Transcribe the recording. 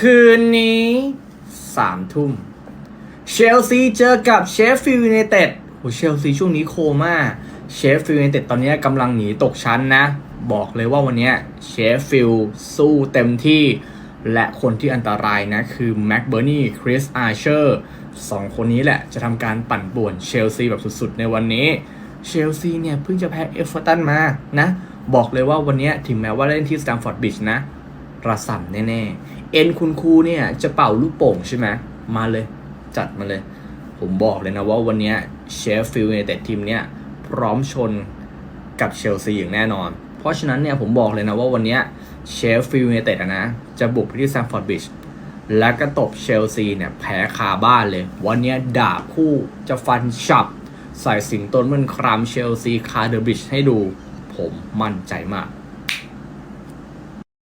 คืนนี้สามทุ่มเชลซีเจอกับเชฟฟิลด์ยูไนเต็ดโอ้เชลซีช่วงนี้โคม่าเชฟฟิลด์ยูไนเต็ดตอนนี้กำลังหนีตกชั้นนะ บอกเลยว่าวันนี้เชฟฟิลด์สู้เต็มที่ และคนที่อันตรายนะ คือแม็กเบอร์นี่คริสอาร์เชอร์สองคนนี้แหละจะทำการปั่นป่วนเชลซีแบบสุดๆ ในวันนี้เชลซีเนี่ยเพิ่งจะแพ้เอฟเวอร์ตันมานะ บอกเลยว่าวันนี้ถึงแม้ว่าเล่นที่สแตมฟอร์ดบิชนะ ระส่ำแน่ๆ เอ็นคุณครูเนี่ยจะเป่าลูกโป่งใช่ไหมมาเลย จัดมาเลย ผมบอกเลยนะว่าวันนี้เชฟฟิลด์ในแต่ทีมเนี่ยพร้อมชนกับเชลซีอย่างแน่นอน เพราะฉะนั้นเนี่ยผมบอกเลยนะว่าวันนี้เชฟฟิลด์ในเต็ดนะจะบุกไปที่แซมฟอร์ดบิชแล้วก็ตบเชลซีเนี่ยแพ้คาบ้านเลย วันนี้ดาบคู่จะฟันฉับ ใส่สิงโตนมันครามเชลซีคาเดอร์บิชให้ดู ผมมั่นใจมาก